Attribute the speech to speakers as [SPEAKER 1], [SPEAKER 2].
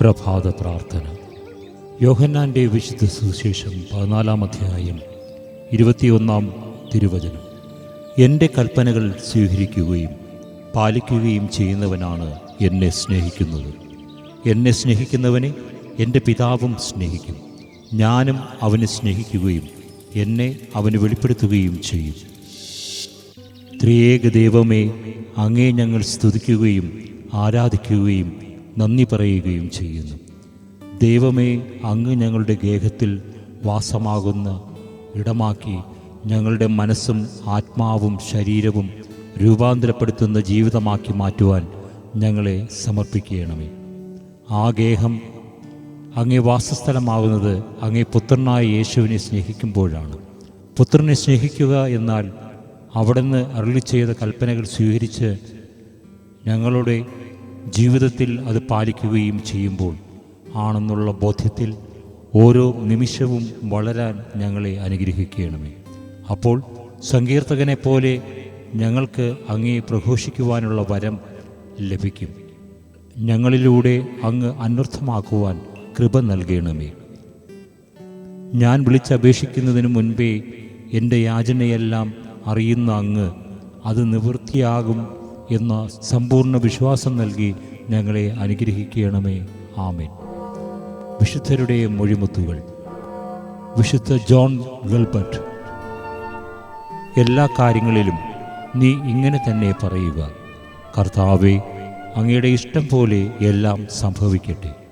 [SPEAKER 1] പ്രഭാത പ്രാർത്ഥന. യോഹന്നാന്റെ വിശുദ്ധ സുവിശേഷം പതിനാലാം അധ്യായം ഇരുപത്തിയൊന്നാം തിരുവചനം. എന്റെ കൽപ്പനകൾ സ്വീകരിക്കുകയും പാലിക്കുകയും ചെയ്യുന്നവനാണ് എന്നെ സ്നേഹിക്കുന്നത്. എന്നെ സ്നേഹിക്കുന്നവനെ എന്റെ പിതാവും സ്നേഹിക്കും. ഞാനും അവനെ സ്നേഹിക്കുകയും എന്നെ അവന് വെളിപ്പെടുത്തുകയും ചെയ്യും. ത്രിയേക ദൈവമേ അങ്ങേ ഞങ്ങൾ സ്തുതിക്കുകയും ആരാധിക്കുകയും നന്ദി പറയുകയും ചെയ്യുന്നു. ദൈവമേ അങ്ങ് ഞങ്ങളുടെ ഗേഹത്തിൽ വാസമാകുന്ന ഇടമാക്കി ഞങ്ങളുടെ മനസ്സും ആത്മാവും ശരീരവും രൂപാന്തരപ്പെടുത്തുന്ന ജീവിതമാക്കി മാറ്റുവാൻ ഞങ്ങളെ സമർപ്പിക്കണമേ. ആ ഗേഹം അങ്ങേ വാസസ്ഥലമാകുന്നത് അങ്ങേ പുത്രനായ യേശുവിനെ സ്നേഹിക്കുമ്പോഴാണ്. പുത്രനെ സ്നേഹിക്കുക എന്നാൽ അവിടുന്ന് അരുളി ചെയ്ത കൽപ്പനകൾ സ്വീകരിച്ച് ഞങ്ങളുടെ ജീവിതത്തിൽ അത് പാലിക്കുകയും ചെയ്യുമ്പോൾ ആണെന്നുള്ള ബോധ്യത്തിൽ ഓരോ നിമിഷവും വളരാൻ ഞങ്ങളെ അനുഗ്രഹിക്കണമേ. അപ്പോൾ സങ്കീർത്തകനെ പോലെ ഞങ്ങൾക്ക് അങ്ങേ പ്രഘോഷിക്കുവാനുള്ള വരം ലഭിക്കും. ഞങ്ങളിലൂടെ അങ്ങ് അന്വർത്ഥമാക്കുവാൻ കൃപ നൽകണമേ. ഞാൻ വിളിച്ചപേക്ഷിക്കുന്നതിന് മുൻപേ എന്റെ യാചനയെല്ലാം അറിയുന്ന അങ്ങ് അത് നിവൃത്തിയാകും എന്ന സമ്പൂർണ വിശ്വാസം നൽകി ഞങ്ങളെ അനുഗ്രഹിക്കണമേ. ആമേൻ. വിശുദ്ധരുടെ മൊഴിമുത്തുകൾ. വിശുദ്ധ ജോൺ ഗൽബർട്ട് എല്ലാ കാര്യങ്ങളിലും നീ ഇങ്ങനെ തന്നെ പറയുക. കർത്താവെ അങ്ങയുടെ ഇഷ്ടം പോലെ എല്ലാം സംഭവിക്കട്ടെ.